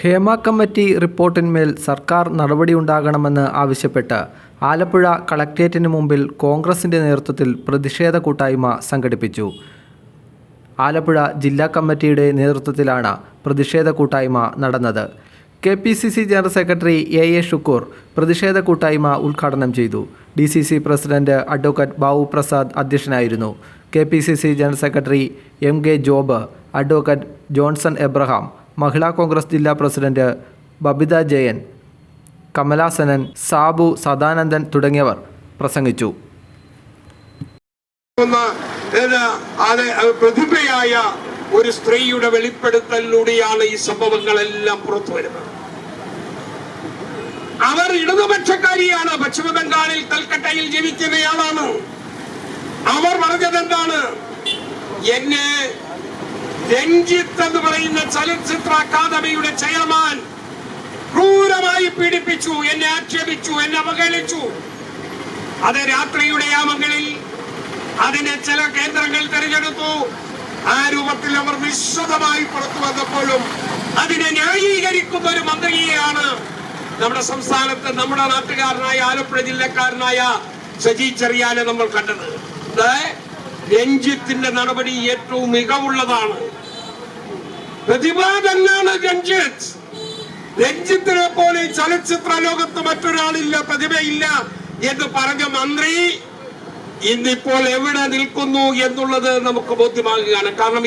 Hema committee റിപ്പോർട്ടിന്മേൽ സർക്കാർ നടപടിയുണ്ടാകണമെന്ന് ആവശ്യപ്പെട്ട് ആലപ്പുഴ കളക്ട്രേറ്റിന് മുമ്പിൽ കോൺഗ്രസിന്റെ നേതൃത്വത്തിൽ പ്രതിഷേധ കൂട്ടായ്മ സംഘടിപ്പിച്ചു. ആലപ്പുഴ ജില്ലാ കമ്മിറ്റിയുടെ നേതൃത്വത്തിലാണ് പ്രതിഷേധ കൂട്ടായ്മ നടന്നത്. K P C C general secretary A A Shukoor പ്രതിഷേധ കൂട്ടായ്മ ഉദ്ഘാടനം ചെയ്തു. D C C president advocate Babu Prasad അധ്യക്ഷനായിരുന്നു. K P C C general secretary M K Job advocate Johnson Abraham Mahila Congress ജില്ലാ പ്രസിഡന്റ് ബബിത ജയൻ കമലാസനൻ സാബു സദാനന്ദൻ തുടങ്ങിയവർ പ്രസംഗിച്ചു. പ്രതിഭയായ ഒരു സ്ത്രീയുടെ വെളിപ്പെടുത്തലിലൂടെയാണ് ഈ സംഭവങ്ങളെല്ലാം പുറത്തു വരുന്നത്. അവർ ഇടതുപക്ഷക്കാരിയാണ്. പശ്ചിമബംഗാളിൽ കൽക്കട്ടയിൽ ജീവിക്കുന്നയാളാണ് അവർ പറഞ്ഞത് എന്താണ് എന്നെ രഞ്ജിത്ത് എന്ന് പറയുന്ന ചലച്ചിത്ര അക്കാദമിയുടെ ചെയർമാൻ ക്രൂരമായി പീഡിപ്പിച്ചു എന്നെ ആക്ഷേപിച്ചു എന്നെ അവഗണിച്ചു അത് രാത്രിയുടെ യാമങ്ങളിൽ അതിനെ ചില കേന്ദ്രങ്ങൾ തിരഞ്ഞെടുത്തു. ആ രൂപത്തിൽ അവർ വിശദമായി പുറത്തു വന്നപ്പോഴും അതിനെ ന്യായീകരിക്കുന്ന ഒരു മന്ത്രിയെയാണ് നമ്മുടെ സംസ്ഥാനത്ത് നമ്മുടെ നാട്ടുകാരനായ ആലപ്പുഴ ജില്ലക്കാരനായ സജി ചെറിയാനെ നമ്മൾ കണ്ടത്. രഞ്ജിത്തിന്റെ നടപടി ഏറ്റവും മികവുള്ളതാണ്. പ്രതിഭ രഞ്ജിത്ത്. രഞ്ജിത്തിനെ പോലെ ചലച്ചിത്ര ലോകത്ത് മറ്റൊരാളില്ല പ്രതിഭയില്ല എന്ന് പറഞ്ഞ മന്ത്രി ഇന്നിപ്പോൾ എവിടെ നിൽക്കുന്നു എന്നുള്ളത് നമുക്ക് ബോധ്യമാകുകയാണ്. കാരണം